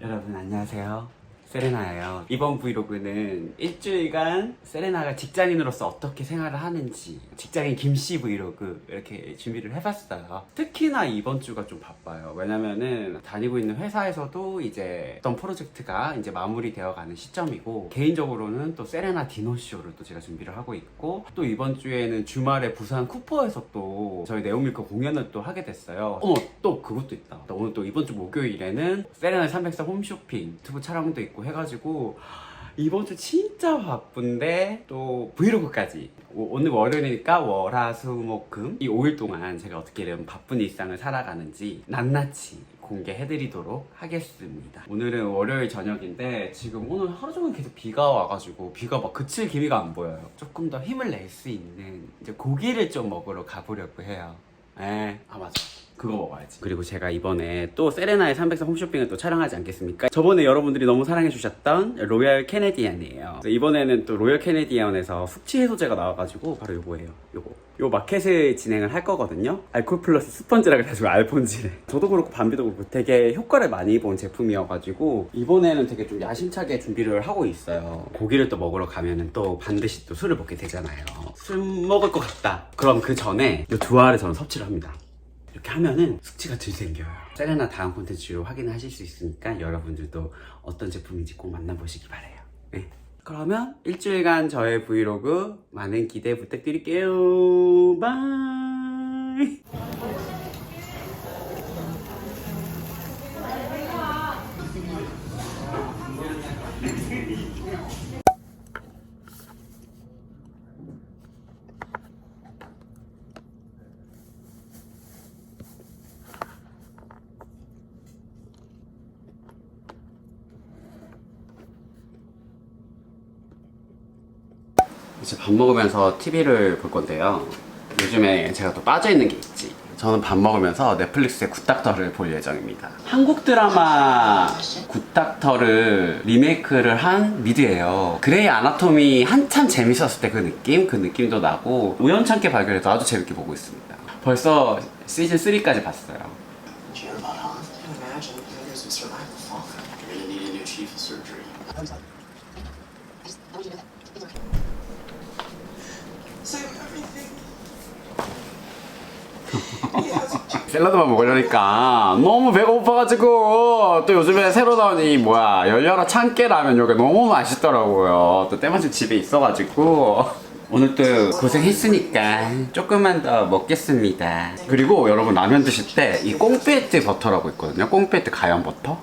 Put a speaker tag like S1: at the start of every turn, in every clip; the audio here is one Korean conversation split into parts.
S1: 여러분 안녕하세요. 세레나예요. 이번 브이로그는 일주일간 세레나가 직장인으로서 어떻게 생활을 하는지 직장인 김씨 브이로그 이렇게 준비를 해봤어요. 특히나 이번 주가 좀 바빠요. 왜냐면은 다니고 있는 회사에서도 이제 어떤 프로젝트가 이제 마무리되어 가는 시점이고 개인적으로는 또 세레나 디노쇼를 또 제가 준비를 하고 있고 또 이번 주에는 주말에 부산 쿠퍼에서 또 저희 네오밀크 공연을 또 하게 됐어요. 어머 또 그것도 있다. 오늘 또 이번 주 목요일에는 세레나 304 홈쇼핑 유튜브 촬영도 있고 해가지고 이번 주 진짜 바쁜데 또 브이로그까지. 오- 오늘 월요일이니까 월화수목금 이 5일 동안 제가 어떻게 이런 바쁜 일상을 살아가는지 낱낱이 공개해드리도록 하겠습니다. 오늘은 월요일 저녁인데 지금 오늘 하루 종일 계속 비가 와가지고 비가 막 그칠 기미가 안 보여요. 조금 더 힘을 낼 수 있는 이제 고기를 좀 먹으러 가보려고 해요. 에, 아 맞아. 그거 먹어야지. 그리고 제가 이번에 또 세레나의 304 홈쇼핑을 또 촬영하지 않겠습니까? 저번에 여러분들이 너무 사랑해주셨던 로얄 캐네디안이에요. 이번에는 또 로얄 캐네디안에서 숙취 해소제가 나와가지고 바로 요거예요. 요거. 요 마켓을 진행을 할 거거든요. 알콜 플러스 스펀지라 그래가지고 알폰지를. 저도 그렇고 밤비도 그렇고 되게 효과를 많이 본 제품이어가지고 이번에는 되게 좀 야심차게 준비를 하고 있어요. 고기를 또 먹으러 가면은 또 반드시 또 술을 먹게 되잖아요. 술 먹을 것 같다. 그럼 그 전에 요 두 알을 저는 섭취를 합니다. 이렇게 하면은 숙취가 덜 생겨요. 세레나 다음 콘텐츠로 확인하실 수 있으니까 여러분들도 어떤 제품인지 꼭 만나보시기 바래요. 네. 그러면 일주일간 저의 브이로그 많은 기대 부탁드릴게요. 바이. 이제 밥 먹으면서 TV를 볼 건데요. 요즘에 제가 또 빠져있는 게 있지. 저는 밥 먹으면서 넷플릭스의 굿닥터를 볼 예정입니다. 한국 드라마 굿닥터를 리메이크를 한 미드예요. 그레이 아나토미 한참 재밌었을 때 그 느낌? 그 느낌도 나고 우연찮게 발견해서 아주 재밌게 보고 있습니다. 벌써 시즌 3까지 봤어요. 샐러드만 먹으려니까. 너무 배고파가지고. 또 요즘에 새로 나온 이 뭐야 열려라 참깨 라면 요게 너무 맛있더라고요. 또 때마침 집에 있어가지고. 오늘 또 고생했으니까 조금만 더 먹겠습니다. 그리고 여러분 라면 드실 때 이 꽁페트 버터라고 있거든요. 꽁페트 가연 버터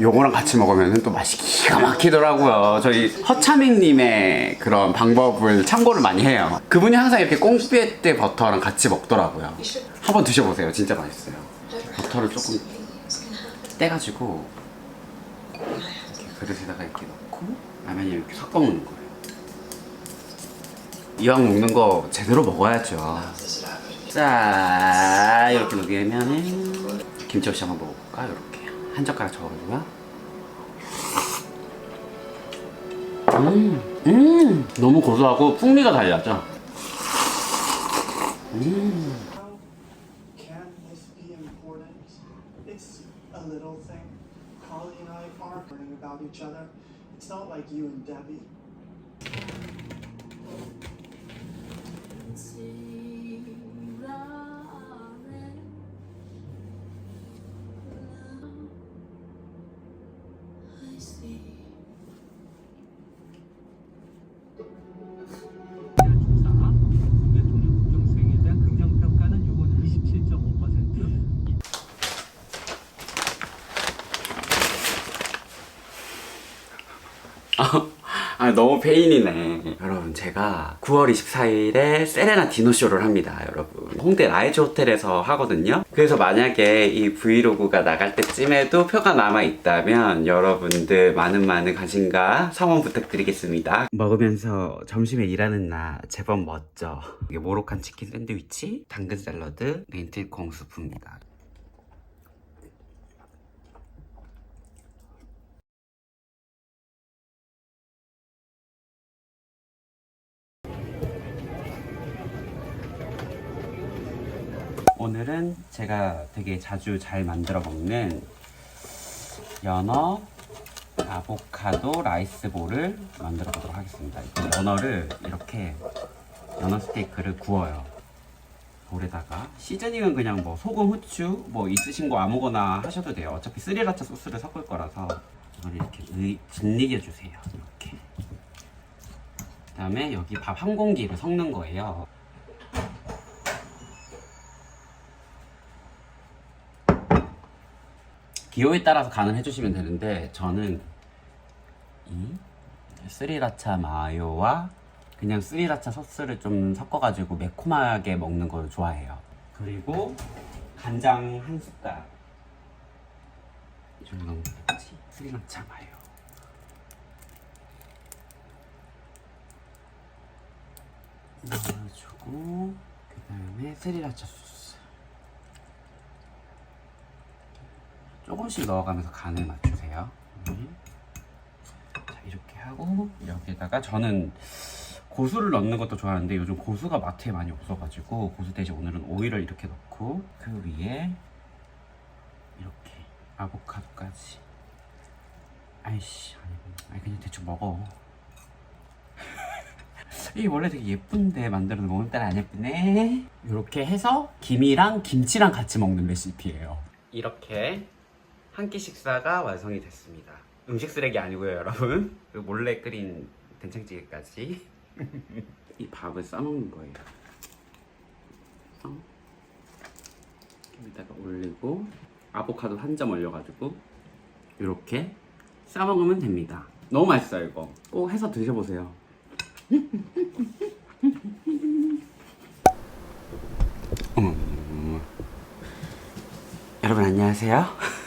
S1: 요거랑 같이 먹으면 또 맛이 기가 막히더라고요. 저희 허차밍님의 그런 방법을 참고를 많이 해요. 그분이 항상 이렇게 꽁피에떼 버터랑 같이 먹더라고요. 한번 드셔보세요. 진짜 맛있어요. 버터를 조금 떼가지고 이렇게 그릇에다가 이렇게 넣고 라면이 이렇게 섞어 먹는 거예요. 이왕 먹는 거 제대로 먹어야죠. 자 이렇게 먹으면은 김치 없이 한번 먹어볼까 이렇게 한 젓가락 저어가지고요. 음, 음. 너무 고소하고 풍미가 달라져.
S2: This
S1: 아 너무 페인이네. 여러분 제가 9월 24일에 세레나 디노쇼를 합니다 여러분. 홍대 라이즈 호텔에서 하거든요. 그래서 만약에 이 브이로그가 나갈 때쯤에도 표가 남아 있다면 여러분들 많은 많은 관심과 성원 부탁드리겠습니다. 먹으면서 점심에 일하는 나 제법 멋져. 이게 모로칸 치킨 샌드위치 당근 샐러드 렌틸 콩 수프입니다 오늘은 제가 되게 자주 잘 만들어 먹는 연어 아보카도 라이스볼을 만들어 보도록 하겠습니다. 이 연어를 이렇게 연어 스테이크를 구워요. 볼에다가 시즈닝은 그냥 뭐 소금, 후추 뭐 있으신 거 아무거나 하셔도 돼요. 어차피 스리라차 소스를 섞을 거라서 이걸 이렇게 의, 짓이겨 주세요. 이렇게. 그다음에 여기 밥 한 공기를 섞는 거예요. 기호에 따라서 간을 해주시면 되는데 저는 이 스리라차 마요와 그냥 스리라차 소스를 좀 섞어가지고 매콤하게 먹는 걸 좋아해요. 그리고 간장 한 숟가락. 좀 넣어야지. 스리라차 마요. 넣어주고 그 다음에 스리라차 소스. 조금씩 넣어가면서 간을 맞추세요. 음. 자, 이렇게 하고 여기에다가 저는 고수를 넣는 것도 좋아하는데 요즘 고수가 마트에 많이 없어가지고 고수 대신 오늘은 오일을 이렇게 넣고 그 위에 이렇게 아보카도까지. 아이씨 아니, 그냥 대충 먹어. 이게 원래 되게 예쁜데 만들어도 먹는 딸 안 예쁘네. 이렇게 해서 김이랑 김치랑 같이 먹는 레시피예요. 이렇게 한 끼 식사가 완성이 됐습니다 음식 쓰레기 아니고요 여러분 그리고 몰래 끓인 된장찌개까지 이 밥을 싸먹는 거예요 어? 여기다가 올리고 아보카도 한 점 올려가지고 이렇게 싸먹으면 됩니다 너무 맛있어요 이거 꼭 해서 드셔보세요. 여러분 안녕하세요.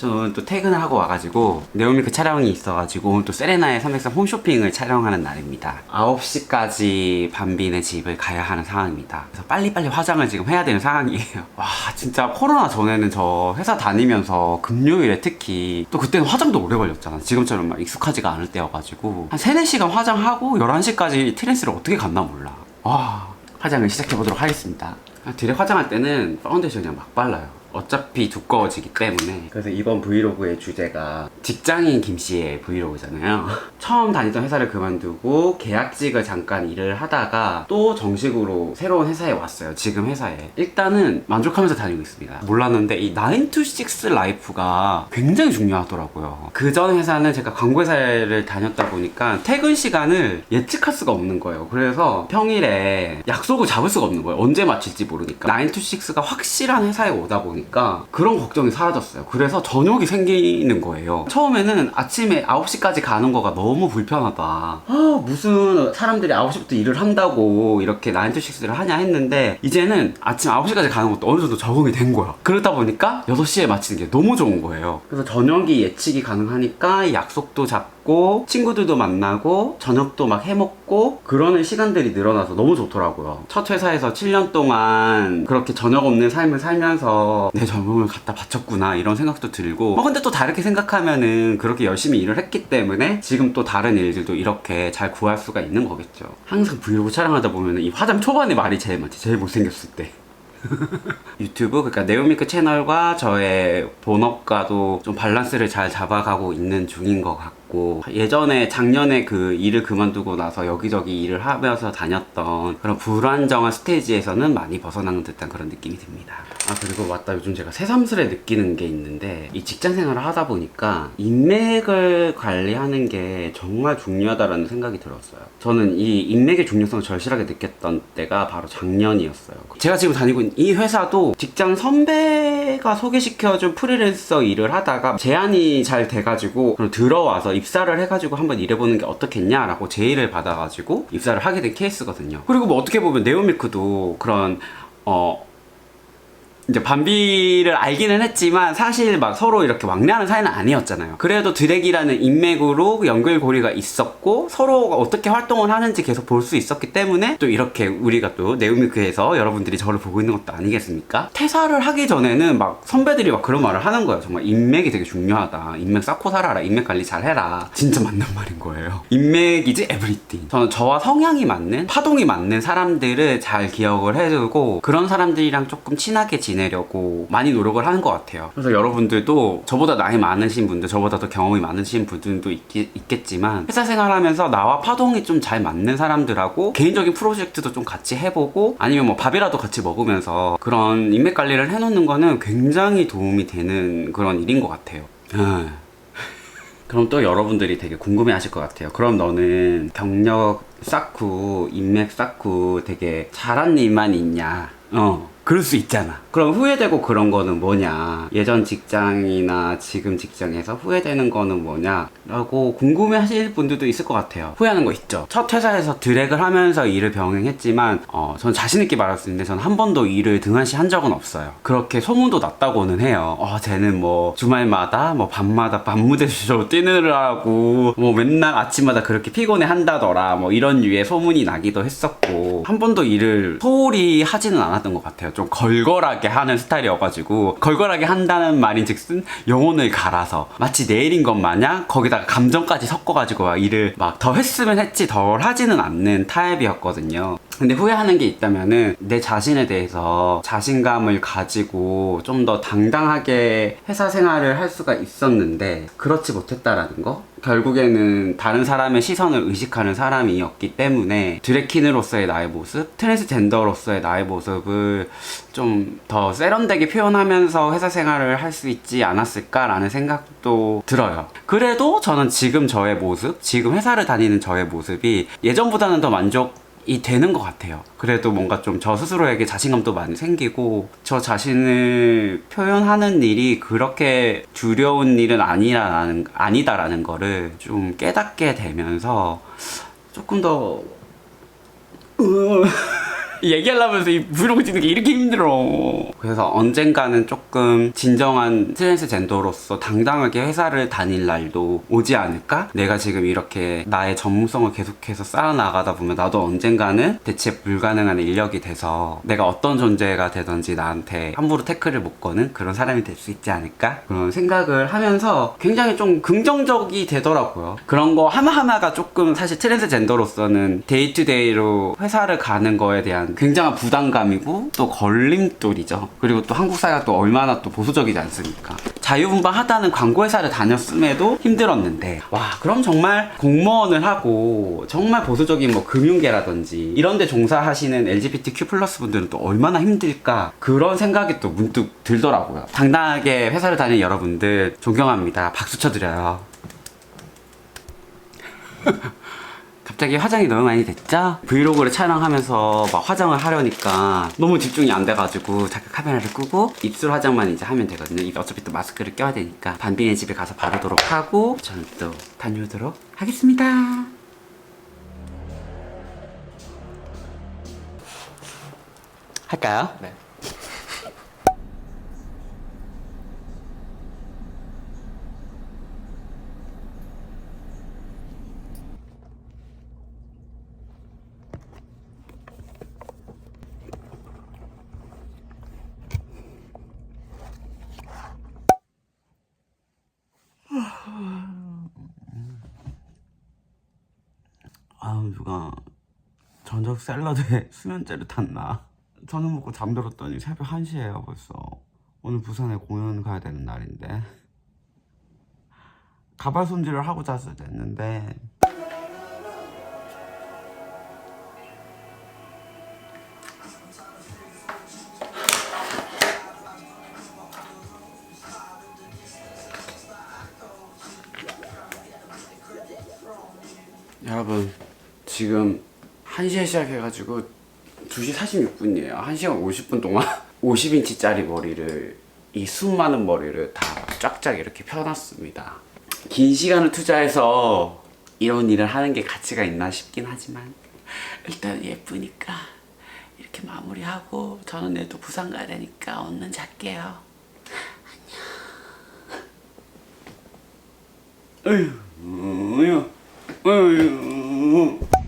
S1: 저는 또 퇴근을 하고 와가지고 네오밀크 촬영이 있어가지고 오늘 또 세레나의 303 홈쇼핑을 촬영하는 날입니다. 9시까지 밤비네 집을 가야 하는 상황입니다. 그래서 빨리빨리 화장을 지금 해야 되는 상황이에요. 와 진짜 코로나 전에는 저 회사 다니면서 금요일에 특히 또 그때는 화장도 오래 걸렸잖아 지금처럼 막 익숙하지가 않을 때여가지고 한 3, 4시간 화장하고 11시까지 트랜스를 어떻게 갔나 몰라. 와 화장을 시작해보도록 하겠습니다. 디렉 화장할 때는 파운데이션 그냥 막 발라요 어차피 두꺼워지기 때문에. 그래서 이번 브이로그의 주제가 직장인 김씨의 브이로그잖아요. 처음 다니던 회사를 그만두고 계약직을 잠깐 일을 하다가 또 정식으로 새로운 회사에 왔어요 지금 회사에. 일단은 만족하면서 다니고 있습니다. 몰랐는데 이 9 to 6 라이프가 굉장히 중요하더라고요. 그 전 회사는 제가 광고회사를 다녔다 보니까 퇴근 시간을 예측할 수가 없는 거예요. 그래서 평일에 약속을 잡을 수가 없는 거예요. 언제 마칠지 모르니까. 9 to 6가 확실한 회사에 오다 보니 까 그런 걱정이 사라졌어요. 그래서 저녁이 생기는 거예요. 처음에는 아침에 9시까지 가는 거가 너무 불편하다. 아 무슨 사람들이 9시부터 일을 한다고 이렇게 9 to 6를 하냐 했는데 이제는 아침 9시까지 가는 것도 어느 정도 적응이 된 거야. 그러다 보니까 6시에 마치는 게 너무 좋은 거예요. 그래서 저녁이 예측이 가능하니까 약속도 잡고 친구들도 만나고 저녁도 막 해먹고 그러는 시간들이 늘어나서 너무 좋더라고요. 첫 회사에서 7년 동안 그렇게 저녁 없는 삶을 살면서 내 젊음을 갖다 바쳤구나 이런 생각도 들고 어 근데 또 다르게 생각하면은 그렇게 열심히 일을 했기 때문에 지금 또 다른 일들도 이렇게 잘 구할 수가 있는 거겠죠. 항상 브이로그 촬영하다 보면은 이 화장 초반에 말이 제일 많지 제일 못생겼을 때. 유튜브? 그러니까 네오미크 채널과 저의 본업과도 좀 밸런스를 잘 잡아가고 있는 중인 것 같고 예전에 작년에 그 일을 그만두고 나서 여기저기 일을 하면서 다녔던 그런 불안정한 스테이지에서는 많이 벗어나는 듯한 그런 느낌이 듭니다. 아 그리고 맞다 요즘 제가 새삼스레 느끼는 게 있는데 이 직장 생활을 하다 보니까 인맥을 관리하는 게 정말 중요하다라는 생각이 들었어요. 저는 이 인맥의 중요성을 절실하게 느꼈던 때가 바로 작년이었어요. 제가 지금 다니고 있는 이 회사도 직장 선배가 소개시켜준 프리랜서 일을 하다가 제안이 잘 돼가지고 들어와서 입사를 해가지고 한번 일해보는 게 어떻겠냐라고 제의를 받아가지고 입사를 하게 된 케이스거든요. 그리고 뭐 어떻게 보면 네오밀크도 그런 어 이제 밤비를 알기는 했지만 사실 막 서로 이렇게 왕래하는 사이는 아니었잖아요. 그래도 드랙이라는 인맥으로 연결고리가 있었고 서로가 어떻게 활동을 하는지 계속 볼 수 있었기 때문에 또 이렇게 우리가 또 네오미크에서 여러분들이 저를 보고 있는 것도 아니겠습니까? 퇴사를 하기 전에는 막 선배들이 막 그런 말을 하는 거예요. 정말 인맥이 되게 중요하다. 인맥 쌓고 살아라. 인맥 관리 잘 해라. 진짜 맞는 말인 거예요. 인맥이지 에브리띵. 저는 저와 성향이 맞는 파동이 맞는 사람들을 잘 기억을 해두고 그런 사람들이랑 조금 친하게 지내 지내려고 많이 노력을 하는 것 같아요. 그래서 여러분들도 저보다 나이 많으신 분들, 저보다 더 경험이 많으신 분들도 있기, 있겠지만 회사 생활하면서 나와 파동이 좀 잘 맞는 사람들하고 개인적인 프로젝트도 좀 같이 해보고 아니면 뭐 밥이라도 같이 먹으면서 그런 인맥 관리를 해놓는 거는 굉장히 도움이 되는 그런 일인 것 같아요. 아. 그럼 또 여러분들이 되게 궁금해 하실 것 같아요. 그럼 너는 경력 쌓고, 인맥 쌓고 되게 잘한 일만 있냐? 어, 그럴 수 있잖아. 그럼 후회되고 그런 거는 뭐냐? 예전 직장이나 지금 직장에서 후회되는 거는 뭐냐? 라고 궁금해 하실 분들도 있을 것 같아요. 후회하는 거 있죠. 첫 회사에서 드랙을 하면서 일을 병행했지만, 어, 전 자신있게 말할 수 있는데, 전 한 번도 일을 등한시 한 적은 없어요. 그렇게 소문도 났다고는 해요. 어, 쟤는 뭐, 주말마다, 뭐, 밤마다 밤무대쇼 뛰느라고, 뭐, 맨날 아침마다 그렇게 피곤해 한다더라, 뭐, 이런 류의 소문이 나기도 했었고, 한 번도 일을 소홀히 하지는 않았던 것 같아요. 좀 걸걸하게 하는 스타일이어가지고, 걸걸하게 한다는 말인 즉슨, 영혼을 갈아서, 마치 내일인 것 마냥, 거기다가 감정까지 섞어가지고, 막 일을 막 더 했으면 했지, 덜 하지는 않는 타입이었거든요. 근데 후회하는 게 있다면은 내 자신에 대해서 자신감을 가지고 좀 더 당당하게 회사 생활을 할 수가 있었는데 그렇지 못했다라는 거? 결국에는 다른 사람의 시선을 의식하는 사람이었기 때문에 드래킨으로서의 나의 모습, 트랜스젠더로서의 나의 모습을 좀 더 세련되게 표현하면서 회사 생활을 할 수 있지 않았을까라는 생각도 들어요. 그래도 저는 지금 저의 모습, 지금 회사를 다니는 저의 모습이 예전보다는 더 만족 이 되는 것 같아요. 그래도 뭔가 좀 저 스스로에게 자신감도 많이 생기고 저 자신을 표현하는 일이 그렇게 두려운 일은 아니라는 아니다라는 거를 좀 깨닫게 되면서 조금 더 으- 얘기하려면서 이 브이로그 찍는 게 이렇게 힘들어. 그래서 언젠가는 조금 진정한 트랜스젠더로서 당당하게 회사를 다닐 날도 오지 않을까? 내가 지금 이렇게 나의 전문성을 계속해서 쌓아나가다 보면 나도 언젠가는 대체 불가능한 인력이 돼서 내가 어떤 존재가 되든지 나한테 함부로 태클을 못 거는 그런 사람이 될 수 있지 않을까? 그런 생각을 하면서 굉장히 좀 긍정적이 되더라고요. 그런 거 하나하나가 조금 사실 트랜스젠더로서는 데이투데이로 회사를 가는 거에 대한 굉장한 부담감이고 또 걸림돌이죠. 그리고 또 한국 사회가 또 얼마나 또 보수적이지 않습니까? 자유분방하다는 광고회사를 다녔음에도 힘들었는데 와 그럼 정말 공무원을 하고 정말 보수적인 뭐 금융계라든지 이런 데 종사하시는 LGBTQ 플러스 분들은 또 얼마나 힘들까 그런 생각이 또 문득 들더라고요. 당당하게 회사를 다니는 여러분들 존경합니다. 박수 쳐드려요. 갑자기 화장이 너무 많이 됐죠? 브이로그를 촬영하면서 막 화장을 하려니까 너무 집중이 안 돼가지고 잠깐 카메라를 끄고 입술 화장만 이제 하면 되거든요. 이게 어차피 또 마스크를 껴야 되니까 반비네 집에 가서 바르도록 하고 저는 또 다녀오도록 하겠습니다. 할까요? 네. 아우 누가 저녁 샐러드에 수면제를 탔나? 저녁 먹고 잠들었더니 새벽 1시에요 벌써. 오늘 부산에 공연 가야 되는 날인데. 가발 손질을 하고 잤어야 됐는데. 여러분 지금 1시에 시작해가지고 2시 46분이에요. 1시간 50분 동안 50인치짜리 머리를 이 수많은 머리를 다 쫙쫙 이렇게 펴놨습니다. 긴 시간을 투자해서 이런 일을 하는 게 가치가 있나 싶긴 하지만 일단 예쁘니까 이렇게 마무리하고 저는 내일 또 부산 가야 되니까 얼른 잘게요. 안녕. 어휴 어휴 어휴